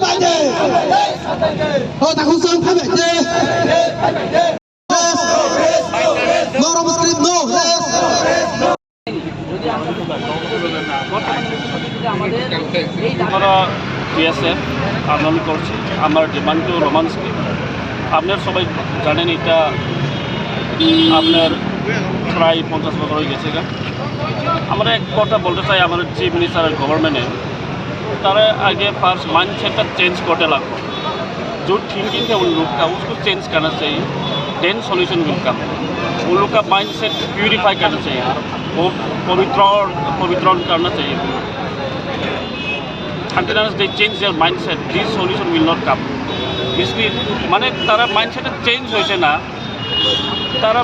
Phải vậy chứ. No Roma script, no. Yes. আমরা BSF আন্দোলন করছি আমার ডিমান্ড টু রোমান্স আপনার সবাই জানেন এটা আপনার প্রায় পঞ্চাশ বছর হয়ে গেছে গা আমরা এক কথা বলতে চাই আমাদের চিফ মিনিস্টার আর গভর্নমেন্টে তারা आगे फर्स्ट माइंडसेट का चेंज करने लगो जो थिंकिंग है उन लोग का उसको चेंज करना चाहिए देन सॉल्यूशन विल कम उन लोग का माइंडसेट प्यूरिफाई करना चाहिए वो पवित्र पवित्रण करना चाहिए until unless they change their mindset, this solution will not come. Basically, মানে তারা মাইন্ডসেটে চেঞ্জ হয়েছে না তারা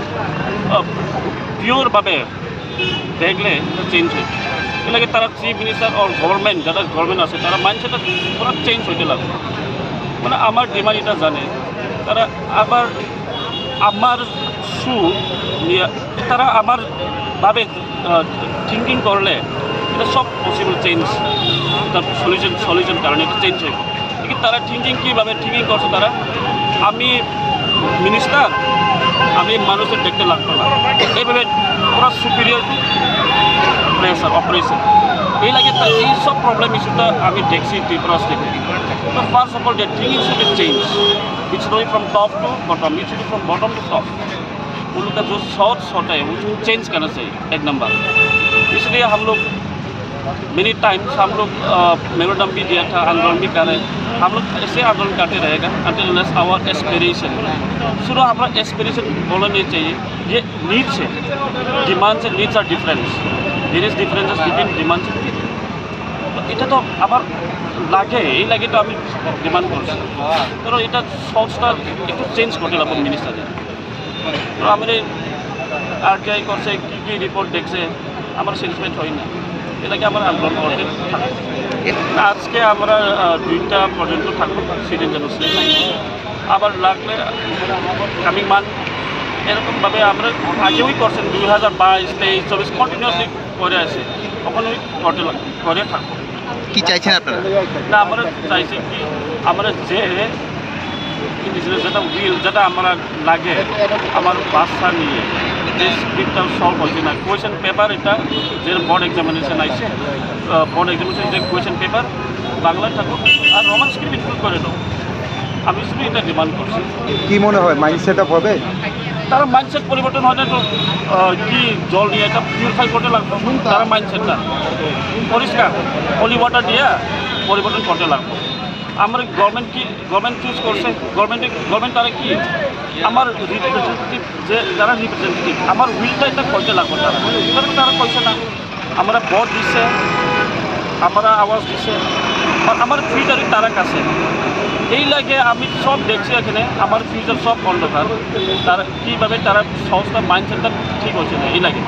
পিওরভাবে দেখলে চেঞ্জ হয়েছে এলাকে তারা চিফ মিনিস্টার আর গভর্নমেন্ট যারা গভর্নমেন্ট আছে, তারা মাইন্ডসেটটা পুরো চেঞ্জ হইতে লাগবে মানে আমার ডিমান্ড এটা জানে, তারা আবার আমার সু তারা আমার ভাবে থিঙ্কিং করলে এটা সব পসিবল চেঞ্জ এটা সলিউশন সলিউশন কারণে এটা চেঞ্জ হয়ে তারা থিঙ্কিং কীভাবে থিঙ্কিং করছে তারা? আমি মিনিস্টার আমি মানুষের দেখতে লাগতো না এইভাবে পুরো সুপিরিয়র টু প্রেসার অপারেশন এই লাগে তা এই সব প্রবলেম ইস্যুটা আমি দেখছি ত্রিপুরা স্টেটে তো first of all the thinking should be change it's going from top to bottom it should from bottom to top उनका जो शॉर्ट शॉर्ट है उसको चेंज करना चाहिए एक नंबर इसलिए हम लोग मेनी टाइम्स हम लोग मेमोरम भी दिया था आंदोलन भी कर रहे हम लोग ऐसे आंदोलन करते रहेगा अंटिल लेस आवर एस्पिरेशन शुरू हमारा एस्पिरेशन बोलना नहीं चाहिए ये नीड्स है demands and needs are difference there is differences between demands এটা তো আবার লাগে এই লাগে তো আমি ডিমান্ড করছি ধরো এটা সহজটা একটু চেঞ্জ করতে লাগবে মিনিস্টারের তো আমার আর কে করছে কী কী রিপোর্ট দেখছে আমার স্যাটিসফাইড হয় না এটাকে আমার আন্দোলন করতে থাকব। আজকে আমরা দুইটা পর্যন্ত থাকব সিজন যেন আবার লাগলে কামিং মান্থ এরকমভাবে আমরা আগেওই করছেন দুই হাজার বাইশ তেইশ চব্বিশ কন্টিনিউসলি করে আছে। তখন ওই করতে করে থাকব কি চাইছেন আপনারা? না আমরা চাইছি কি আমরা যে যেটা উইল যেটা আমরা লাগে আমার বাচ্চা নিয়ে। যে স্ক্রিপ্টটা সলভ হচ্ছে না কোয়েশন পেপার এটা যে বোর্ড এক্সামিনেশন আইছে। বোর্ড এক্সামিনেশন যে কোয়েশন পেপার বাংলা থাকুক আর রোমান স্ক্রিপ্ট ইনক্লুড করে দাও আমি শুধু এটা ডিমান্ড করছি। কি মনে হয় মাইন্ড সেট আপ হবে? তারা মাইন্ডসেট পরিবর্তন হয় না তো কি জল নিয়ে এটা পিউরিফাই করতে লাগবে? তারা মাইন্ডসেটটা পরিষ্কার। হলি ওয়াটার দিয়ে পরিবর্তন করতে লাগবে। আমার গভর্নমেন্ট কি গভর্নমেন্ট চুজ করছে? গভর্নমেন্টে গভর্নমেন্ট তারা কি আমার রিপ্রেজেন্টেটিভ যে যারা রিপ্রেজেন্টেটিভ আমার উইলটা এটা কইতে লাগবে তারা। তারা কইছে না, আমরা ভোট দিছে, আমরা আওয়াজ দিছে আমার ফিউচারই তারা কাছে। এই লাগে আমি সব দেখছি এখানে, আমার ফিউচার সব অন্ধকার। তারা কীভাবে তারা সংস্থা মাইন্ডসেটটা ঠিক হচ্ছে না, এই লাগে।